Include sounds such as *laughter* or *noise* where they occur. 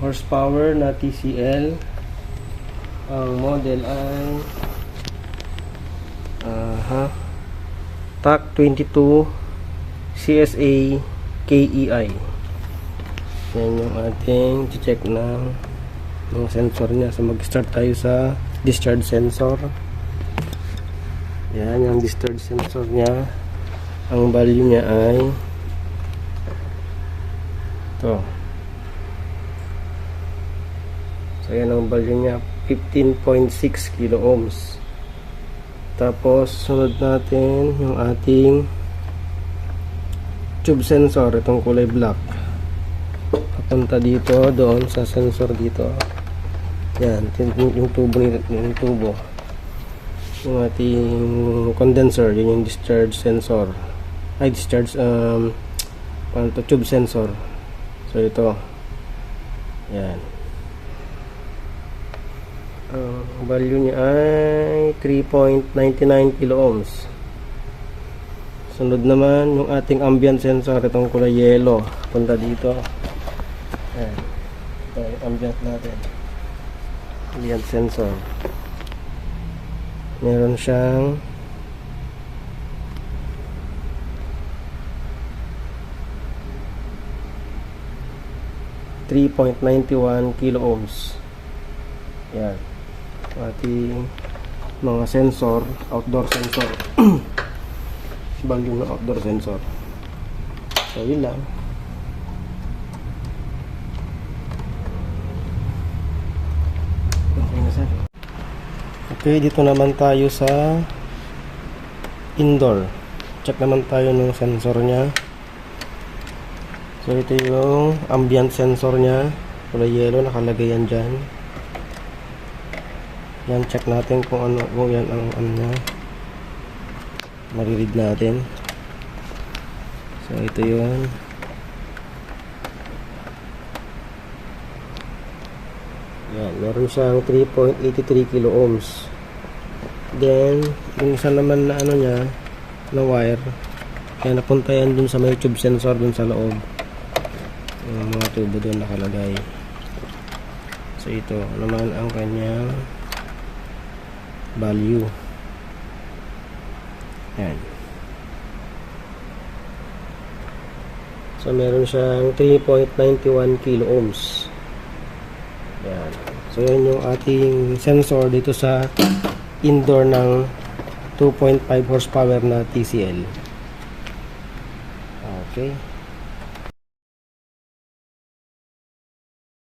horsepower na TCL. Ang model ay aha TAC 22 CSA KEI. Yan yung ating check ng ng sensor niya. So mag-start tayo sa discharge sensor. Yan yung discharge sensor niya. Ang value niya ay ito. So yan ang value niya 15.6 kilo ohms. Tapos sunod natin yung ating tube sensor itong kulay black. Papunta dito doon sa sensor dito. Yan, yung, tubo yung tubo. Yung ating condenser, yun yung discharge sensor. Ay discharge um ano to, tube sensor. So ito. Yan. Ang value niya ay 3.99 kilo ohms. Sunod naman yung ating ambient sensor itong kulay yellow. Punta dito. Ayan. Ito yung ambient natin. Ambient sensor. Meron siyang Three point ninety one kilo ohms. Yan. Ating mga sensor, outdoor sensor. *clears throat* Value ng outdoor sensor. So, yun lang. Okay na sir. Okay, dito naman tayo sa indoor. Check naman tayo ng sensor niya. So, ito yung ambient sensor niya. Kulay yellow, nakalagay yan dyan. Yan, check natin kung ano, kung yan ang ano niya. Mariread natin. So, ito yun. Yan, meron siyang 3.83 kilo ohms. Then, yung isa naman na ano niya, na wire, kaya napunta yan dun sa may tube sensor dun sa loob. Yung mga tubo dun nakalagay. So, ito naman ang kanyang value. Yan. So, meron siyang 3.91 kilo ohms. Yan. So, yun yung ating sensor dito sa indoor ng 2.5 horsepower na TCL. Okay.